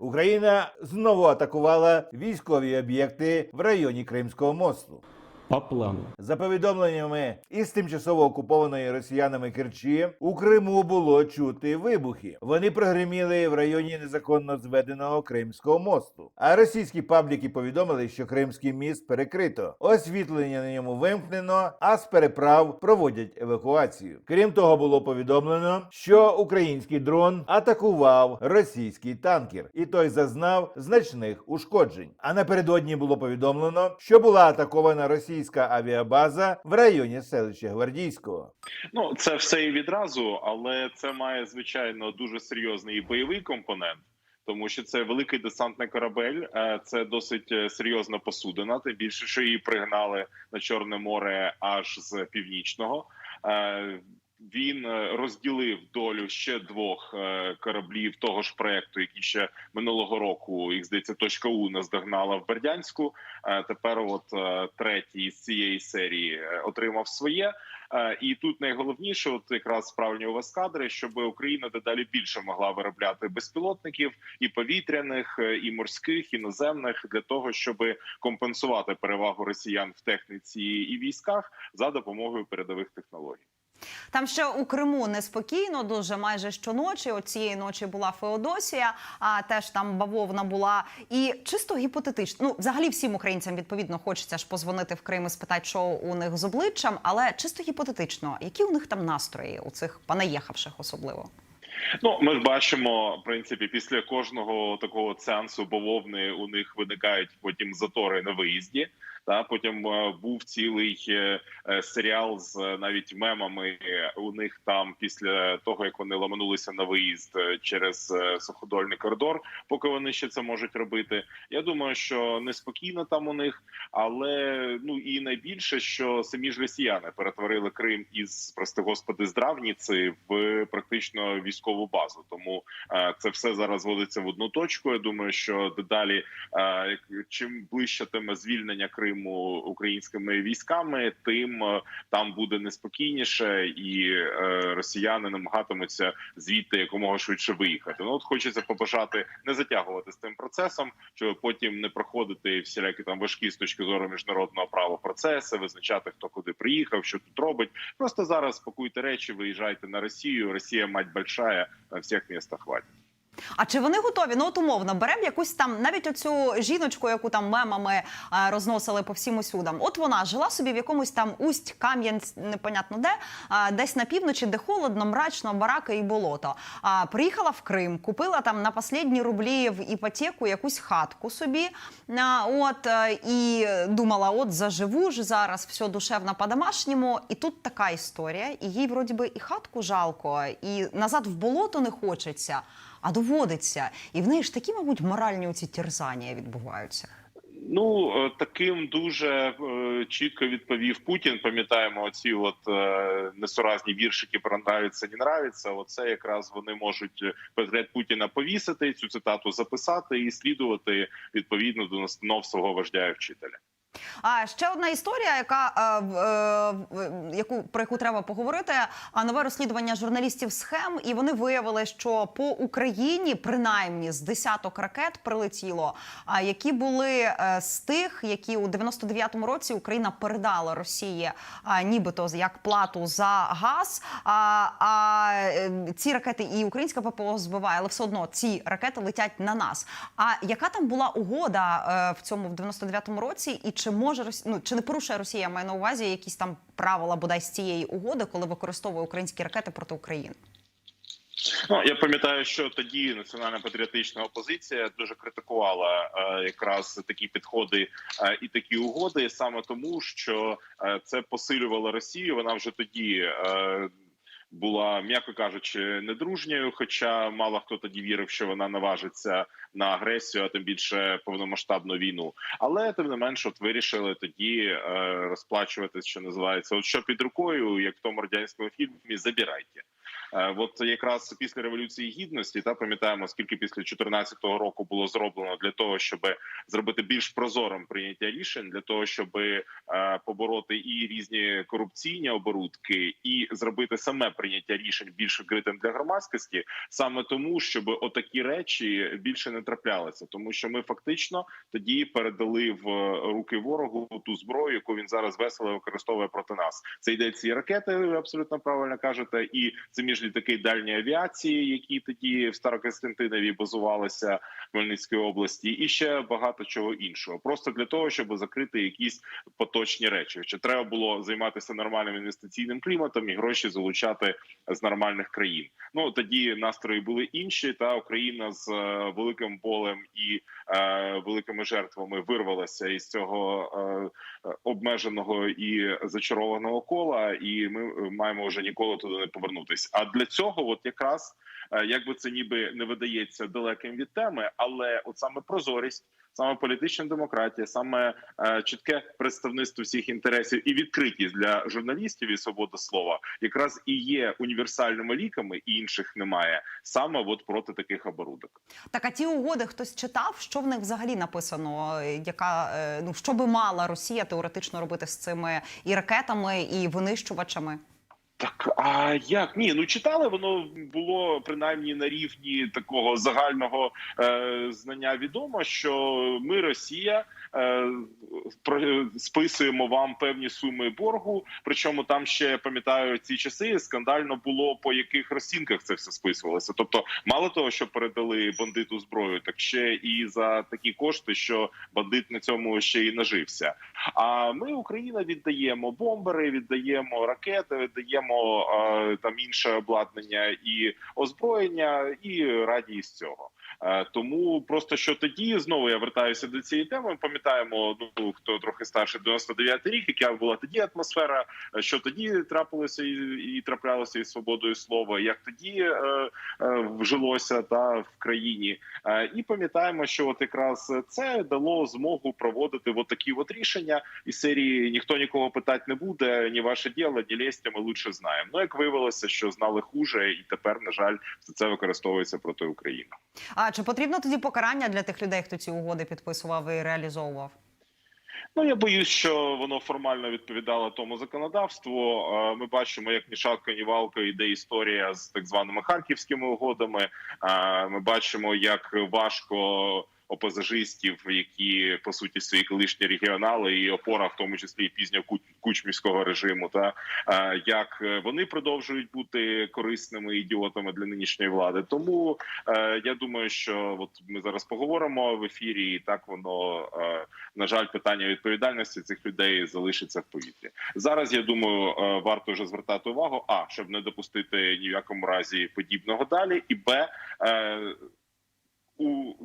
Україна знову атакувала військові об'єкти в районі Кримського мосту. По плану. За повідомленнями із тимчасово окупованої росіянами Керчі у Криму було чути вибухи. Вони прогреміли в районі незаконно зведеного Кримського мосту. А російські пабліки повідомили, що Кримський міст перекрито. Освітлення на ньому вимкнено, а з переправ проводять евакуацію. Крім того, було повідомлено, що український дрон атакував російський танкер, і той зазнав значних ушкоджень. А напередодні було повідомлено, що була атакована російська авіабаза в районі селища Гвардійського. Ну, це все і відразу, але це має звичайно дуже серйозний бойовий компонент. Тому що це великий десантний корабель, е, це досить е, серйозна посудина. Тим більше, що її пригнали на Чорне море аж з північного. Він е, розділив долю ще двох е, кораблів того ж проекту, які ще минулого року їх здається, точка У наздогнала в Бердянську. Е, Тепер, от третій з цієї серії отримав своє. І тут найголовніше, от якраз справжні у вас кадри, щоб Україна дедалі більше могла виробляти безпілотників і повітряних, і морських, і наземних для того, щоб компенсувати перевагу росіян в техніці і військах за допомогою передових технологій. Там ще у Криму неспокійно, дуже майже щоночі. Оцієї цієї ночі була Феодосія, а теж там бавовна була. І чисто гіпотетично, ну взагалі всім українцям відповідно хочеться ж позвонити в Крим і спитати, що у них з обличчям, але чисто гіпотетично, які у них там настрої у цих понаїхавших особливо. Ну, ми ж бачимо, в принципі, після кожного такого сеансу бавовни у них виникають потім затори на виїзді. Та потім е, був цілий е, е, серіал з навіть мемами. У них там після того, як вони ламанулися на виїзд через суходольний коридор, поки вони ще це можуть робити. Я думаю, що неспокійно там у них, але ну і найбільше, що самі ж росіяни перетворили Крим із прости господи здравніці в практично військову базу. Тому е, це все зараз зводиться в одну точку. Я думаю, що дедалі е, чим ближче тема звільнення Криму українськими військами, тим е, там буде неспокійніше, і росіяни намагатимуться звідти якомога швидше виїхати. Ну от хочеться побажати не затягувати з тим процесом, щоб потім не проходити всілякі там важкі з точки зору міжнародного права процеси, визначати хто куди приїхав, що тут робить. Просто зараз спакуйте речі, виїжджайте на Росію. Росія мать большая, на всех містах хватить. А чи вони готові? Ну от умовно, беремо якусь там навіть оцю жіночку, яку там мемами е, розносили по всім усюдам. От вона жила собі в якомусь там усть кам'ян, непонятно де, десь на півночі, де холодно, мрачно, бараки і болото. А приїхала в Крим, купила там на останні рублі в іпотеку якусь хатку собі. От е, і думала, от заживу ж зараз, все душевно по-домашньому. І тут така історія, і їй вроді би і хатку жалко, і назад в болото не хочеться а доводиться. І в неї ж такі, мабуть, моральні оці терзання відбуваються. Ну е, таким дуже е, чітко відповів Путін. Пам'ятаємо оці от е, несуразні віршики про нравиться, не нравиться. Оце якраз вони можуть портрет Путіна повісити цю цитату записати і слідувати відповідно до настанов свого вождя і вчителя. А ще одна історія, яка е, е, яку про яку треба поговорити. А нове розслідування журналістів схем, і вони виявили, що по Україні принаймні з десяток ракет прилетіло, а які були е, з тих, які у 99-му році Україна передала Росії, а, нібито як плату за газ. А, а е, ці ракети і українська ППО збиває, але все одно ці ракети летять на нас. А яка там була угода е, в цьому в 99-му році? І чи може Рос- ну, чи не порушує Росія має на увазі якісь там правила бодай з цієї угоди, коли використовує українські ракети проти України? Ну я пам'ятаю, що тоді національна патріотична опозиція дуже критикувала е, якраз такі підходи е, і такі угоди, саме тому, що е, це посилювало Росію. Вона вже тоді. Е, була, м'яко кажучи, недружньою, хоча мало хто тоді вірив, що вона наважиться на агресію, а тим більше повномасштабну війну. Але тим не менш, от вирішили тоді е, розплачуватись, що називається, от що під рукою, як в тому радянському фільмі, забирайте. Е, От якраз після революції гідності та пам'ятаємо, скільки після 2014 року було зроблено для того, щоб зробити більш прозорим прийняття рішень, для того, щоб е, побороти і різні корупційні оборудки, і зробити саме прийняття рішень більш відкритим для громадськості, саме тому, щоб отакі речі більше не траплялися, тому що ми фактично тоді передали в руки ворогу ту зброю, яку він зараз весело використовує проти нас. Це йдеться і ракети, ви абсолютно правильно кажете, і це міжлітаки дальньої авіації, які тоді в Старокостянтинові базувалися в Хмельницької області, і ще багато чого іншого. Просто для того, щоб закрити якісь поточні речі. Чи треба було займатися нормальним інвестиційним кліматом і гроші залучати з нормальних країн? Ну тоді настрої були інші. Та Україна з е, великим болем і е, великими жертвами вирвалася із цього е, обмеженого і зачарованого кола, і ми маємо вже ніколи туди не повернутися. А для цього, от якраз е, як би це ніби не видається далеким від теми, але от саме прозорість. Саме політична демократія, саме е, чітке представництво всіх інтересів і відкритість для журналістів і свобода слова, якраз і є універсальними ліками, і інших немає саме от проти таких оборудок. Так, а ті угоди хтось читав, що в них взагалі написано? Яка е, ну що би мала Росія теоретично робити з цими і ракетами, і винищувачами? Так, а як ні? Ну читали, воно було принаймні на рівні такого загального е, знання. Відомо, що ми, Росія, е, про, списуємо вам певні суми боргу. Причому там ще пам'ятаю ці часи скандально було по яких розцінках це все списувалося. Тобто, мало того, що передали бандиту зброю, так ще і за такі кошти, що бандит на цьому ще й нажився. А ми, Україна, віддаємо бомбери, віддаємо ракети, віддаємо е, там інше обладнання і озброєння, і раді з цього. Е, Тому просто що тоді знову я вертаюся до цієї теми. Пам'ятаємо, ну хто трохи старше 99-й рік, яка була тоді атмосфера, е, що тоді трапилося і, і траплялося із свободою слова, як тоді е, е, вжилося та в країні. Е, і пам'ятаємо, що от якраз це дало змогу проводити от такі от рішення із серії ніхто нікого питати не буде, ні ваше діло, ні лестя, ми лучше знаємо. Ну як виявилося, що знали хуже, і тепер, на жаль, все це використовується проти України. Чи потрібно тоді покарання для тих людей, хто ці угоди підписував і реалізовував? Ну я боюсь, що воно формально відповідало тому законодавству. Ми бачимо, як ні шатка, ні валка йде історія з так званими харківськими угодами. Ми бачимо, як важко. Опозажистів, які по суті свої колишні регіонали і опора, в тому числі і пізньо кучмівського режиму, та е, як вони продовжують бути корисними ідіотами для нинішньої влади. Тому е, я думаю, що от ми зараз поговоримо в ефірі, і так воно е, на жаль, питання відповідальності цих людей залишиться в повітрі. Зараз я думаю, е, варто вже звертати увагу, а щоб не допустити ні в якому разі подібного далі, і б е,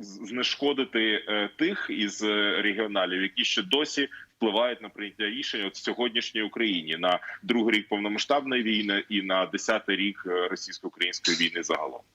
знешкодити е, тих із е, регіоналів, які ще досі впливають на прийняття рішень от в сьогоднішній Україні на другий рік повномасштабної війни і на десятий рік е, російсько-української війни загалом.